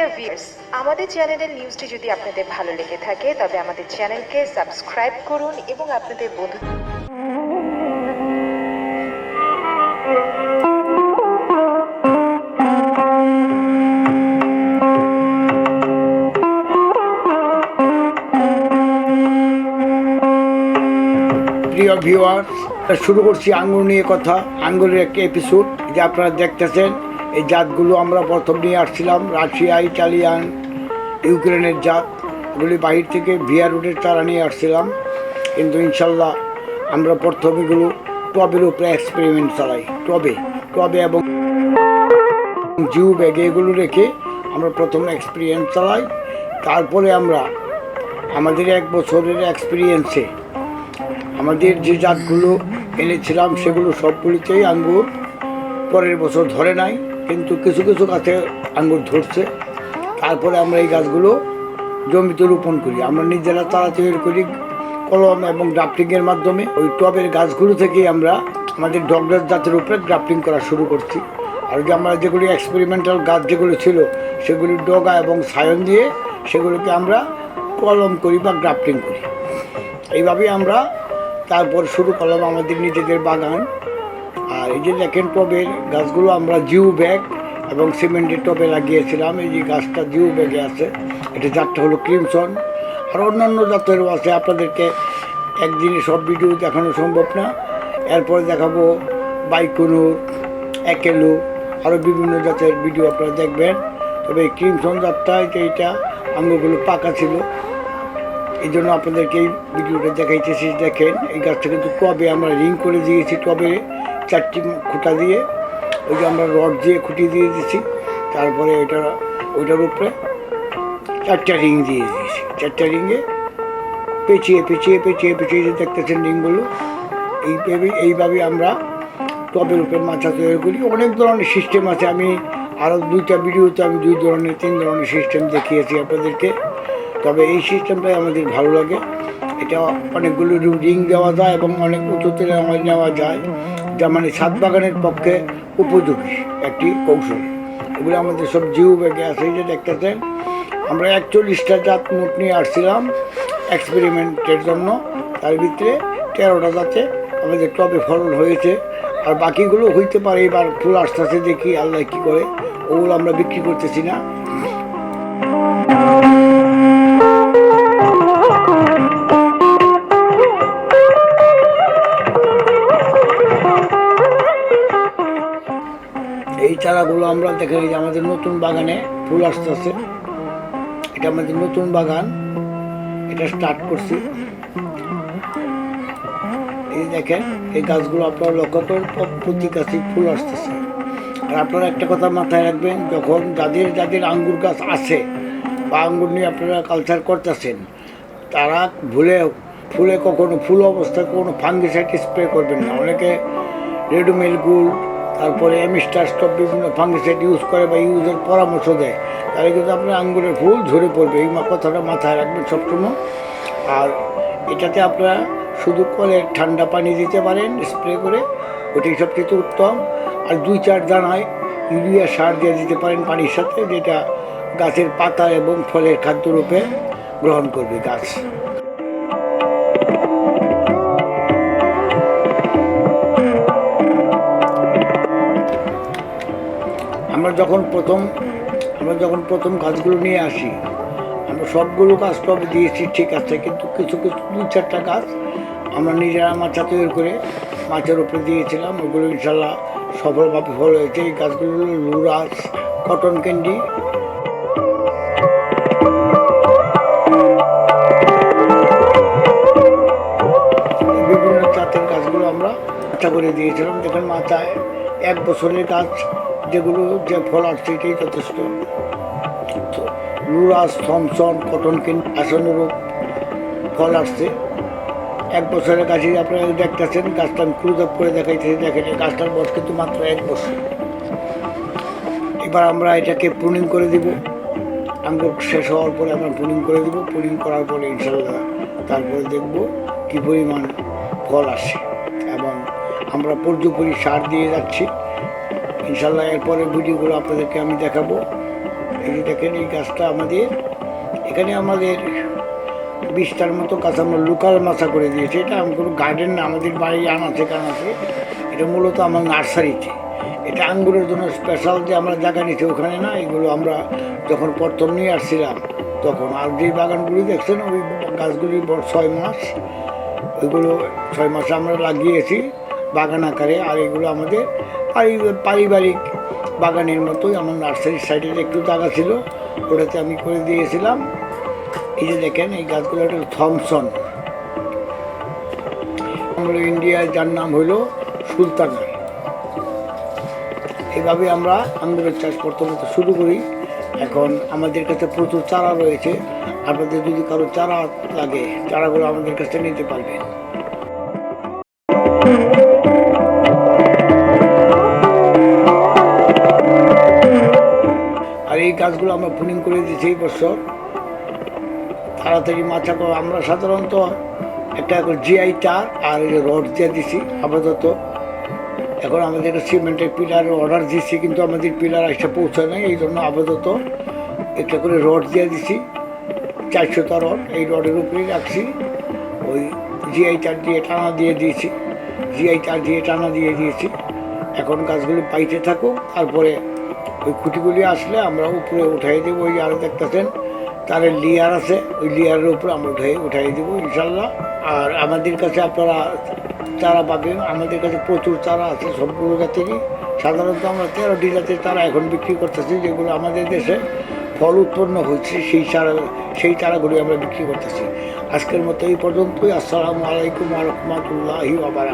Dear viewers আমাদের চ্যানেলের নিউজটি যদি আপনাদের ভালো লেগে থাকে, তবে আমাদের চ্যানেলকে সাবস্ক্রাইব করুন এবং আপনাদের বন্ধু প্রিয় ভিউয়ার শুরু করছি আঙ্গুর নিয়ে কথা আঙ্গুরের একটি এপিসোড যে আপনারা দেখতেছেন। এই জাতগুলো আমরা প্রথম নিয়ে আসছিলাম, রাশিয়া ইটালিয়ান ইউক্রেনের জাত। এগুলি বাহির থেকে ভিয়া রুটের চারা নিয়ে আসছিলাম। কিন্তু ইনশাল্লাহ আমরা প্রথম এগুলো টবের উপরে এক্সপেরিমেন্ট চালাই। টবে টবে এবং জিউ ব্যাগে এগুলো রেখে আমরা প্রথম এক্সপিরিয়েন্স চালাই। তারপরে আমরা আমাদের এক বছরের এক্সপিরিয়েন্সে আমাদের যে জাতগুলো এনেছিলাম সেগুলো সবগুলিতেই আঙ্গুর পরের বছর ধরে নাই। কিন্তু কিছু কিছু গাছে আঙ্গুর ধরছে। তারপরে আমরা এই গাছগুলো জমিতে রোপণ করি। আমরা নিজেরা তারা তৈরি করি কলম এবং গ্রাফটিংয়ের মাধ্যমে। ওই টবের গাছগুলো থেকেই আমরা আমাদের ডগরাস জাতের উপরে গ্রাফটিং করা শুরু করছি। আর যে আমরা যেগুলি এক্সপেরিমেন্টাল গাছ যেগুলো ছিল, সেগুলি ডগা এবং সায়ন দিয়ে সেগুলোকে আমরা কলম করি বা গ্রাফটিং করি। এইভাবেই আমরা তারপর শুরু করলাম আমাদের নিজেদের বাগান। আর এই যে দেখেন টবের গাছগুলো, আমরা জিউ ব্যাগ এবং সিমেন্টের টবে লাগিয়েছিলাম। এই যে গাছটা জিউ ব্যাগে আছে, এটা জাতটা হলো ক্রিমসন। আর অন্যান্য জাতেরও আছে, আপনাদেরকে একদিনে সব ভিডিও দেখানো সম্ভব না। এরপরে দেখাবো বাইকুনুর, একেলু আরও বিভিন্ন জাতের ভিডিও আপনারা দেখবেন। তবে এই ক্রিমসন জাতটা এইটা আঙুরগুলো পাকা ছিল। এই জন্য আপনাদেরকে এই ভিডিওটা দেখাইতেছি। দেখেন, এই গাছটা কিন্তু টবে আমরা রিং করে দিয়েছি টবে। চারটি খুঁটা দিয়ে, ওই যে আমরা রড দিয়ে খুঁটি দিয়ে দিয়েছি, তারপরে ওইটা ওইটার উপরে চারটা রিং দিয়ে দিয়েছি। চারটা রিংয়ে পেঁচিয়ে পেঁচিয়ে পেঁচিয়ে পেঁচিয়ে যে দেখতেছেন রিংগুলো এইভাবে এইভাবে আমরা টবের উপরে মাছা তৈরি করি। অনেক ধরনের সিস্টেম আছে। আমি আরও দুইটা ভিডিওতে আমি দুই ধরনের, তিন ধরনের সিস্টেম দেখিয়েছি আপনাদেরকে। তবে এই সিস্টেমটাই আমাদের ভালো লাগে। এটা অনেকগুলো রিং দেওয়া যায় এবং অনেক উঁচুতে নেওয়া যায়। মানে ছাদ বাগানের পক্ষে উপযোগী একটি কৌশল। এগুলো আমাদের সব জিও ব্যাগে আছে যে দেখতেছেন। আমরা একচল্লিশটা জাত মুট নিয়ে আসছিলাম এক্সপেরিমেন্টের জন্য। তার ভিতরে তেরোটা জাতে আমাদের টবে ফলন হয়েছে। আর বাকিগুলো হইতে পারে, এবার ফুল আস্তে আস্তে দেখি আল্লাহ কী করে। ওগুলো আমরা বিক্রি করতেছি না। চারাগুলো আমরা দেখে যে আমাদের নতুন বাগানে ফুল আসতেছে। এটা আমাদের নতুন বাগান। এটা স্টার্ট করছি। এই দেখেন, এই গাছগুলো আপনারা লক্ষ্য করেন প্র- প্রতি গাছে ফুল আসতেছে। আর আপনারা একটা কথা মাথায় রাখবেন, যখন যাদের যাদের আঙ্গুর গাছ আছে বা আঙ্গুর নিয়ে আপনারা কালচার করতেছেন, তারা ভুলে, ফুলে কখনো ফুল অবস্থায় কোনো ফাঙ্গিসাইড স্প্রে করবেন না। অনেকে রেডোমেল গুল তারপরে এমিস্টার স্টপ বিভিন্ন ফাঙ্গিসাইড ইউজ করে বা ইউজের পরামর্শ দেয়, তাহলে কিন্তু আপনার আঙ্গুরের ফুল ঝরে পড়বে। এই কথাটা মাথায় রাখবেন সবসময়। আর এটাতে আপনারা শুধু কলের ঠান্ডা পানি দিতে পারেন স্প্রে করে, ওটাই সবচেয়ে উত্তম। আর দুই চার দানায় ইউরিয়া সার দিয়ে দিতে পারেন পানির সাথে, যেটা গাছের পাতা এবং ফলের খাদ্যরূপে গ্রহণ করবে গাছ। আমরা যখন প্রথম, আমরা যখন প্রথম গাছগুলো নিয়ে আসি, আমরা সবগুলো গাছ টবে দিয়েছি, ঠিক আছে, কিন্তু কিছু কিছু, দু চারটা গাছ আমরা নিজেরা মাচা তৈরি করে মাছের উপরে দিয়েছিলাম। ওগুলো ইনশাল্লাহ সফলভাবে ফল হয়েছে। এই গাছগুলো হলো লুরাস কটন ক্যান্ডি। বিভিন্ন জাতের গাছগুলো আমরা মাচা করে দিয়েছিলাম। দেখেন, মাথায় এক বছরের গাছ যেগুলো যে ফল আসছে এটাই যথেষ্ট। লুরাস থমসন কটন কিন আসানুরূপ ফল আসছে। এক বছরের গাছে আপনারা দেখতেছেন, গাছটা আমি ক্লোজ আপ করে দেখাইতেছি দেখেন, এই গাছটার বয়স কিন্তু মাত্র এক বছর। এবার আমরা এটাকে প্রুনিং করে দিব। আঙ্গুর শেষ হওয়ার পরে আমরা প্রুনিং করে দিব। প্রুনিং করার পরে ইনশাল্লাহ তারপরে দেখব কী পরিমাণ ফল আসে। এবং আমরা পর্যপরি সার দিয়ে যাচ্ছি। ইনশাল্লাহ এরপরে ভিডিওগুলো আপনাদেরকে আমি দেখাবো। এই দেখেন, এই গাছটা আমাদের। এখানে আমাদের বিশটার মতো গাছ আমরা লোকাল মাছা করে দিয়েছি। এটা আমি কোনো গার্ডেন না আমাদের বাড়ি আনাচে কানাচে। এটা মূলত আমার নার্সারিতে। এটা আঙ্গুরের জন্য স্পেশাল যে আমরা জায়গা নিচ্ছি ওখানে না, এগুলো আমরা যখন প্রথম নিয়ে আসছিলাম, তখন আর যে বাগানগুলি দেখছেন, ওই গাছগুলি বড় ছয় মাস, ওইগুলো ছয় মাসে আমরা লাগিয়েছি। বাগান আকারে, আর এগুলো আমাদের পারি- পারিবারিক বাগানের মতোই আমার নার্সারির সাইডে একটু জায়গা ছিল, ওটাতে আমি করে দিয়েছিলাম। এই যে দেখেন, এই গাছগুলো একটা থমসন। আমরা ইন্ডিয়ায় যার নাম হলো সুলতান। এইভাবে আমরা আঙ্গুরের চাষ প্রথমত শুরু করি। এখন আমাদের কাছে প্রচুর চারা রয়েছে। আপনাদের যদি কারও চারা লাগে, চারাগুলো আমাদের কাছে নিতে পারবেন। এই গাছগুলো আমরা পুনিং করে দিয়েছি এই বছর। তাড়াতাড়ি মাছা করে আমরা সাধারণত একটা এখন জিআই তার আর এই রড দিয়ে দিছি, আপাতত। এখন আমাদের সিমেন্টের পিলারের অর্ডার দিচ্ছি কিন্তু আমাদের পিলার এসে পৌঁছায় নাই, এই জন্য আপাতত একটা করে রড দিয়ে দিছি। চারশোটা রড, এই রডের উপরেই রাখছি। ওই জিআই তার দিয়ে টানা দিয়ে দিয়েছি। জিআই তার দিয়ে টানা দিয়ে দিয়েছি। এখন গাছগুলি পাইতে থাকুক, তারপরে ওই খুঁটিগুলি আসলে আমরা উপরে উঠাই দেবো, ওই আর দেখতেছেন তার লিয়ার আছে, ওই লিয়ারের উপরে আমরা উঠাই উঠাই দেবো, ইনশাল্লাহ। আর আমাদের কাছে আপনারা তারা পাবেন, আমাদের কাছে প্রচুর তারা আছে সবগুলো জাতেরই সাধারণত আমরা তেরোটি জাতের তারা এখন বিক্রি করতেছি, যেগুলো আমাদের দেশে ফল উৎপন্ন হচ্ছে সেই চারা সেই চারাগুলি আমরা বিক্রি করতেছি। আজকের মতো এই পর্যন্তই। আসসালামু আলাইকুম রহমতুল্লাহি আবার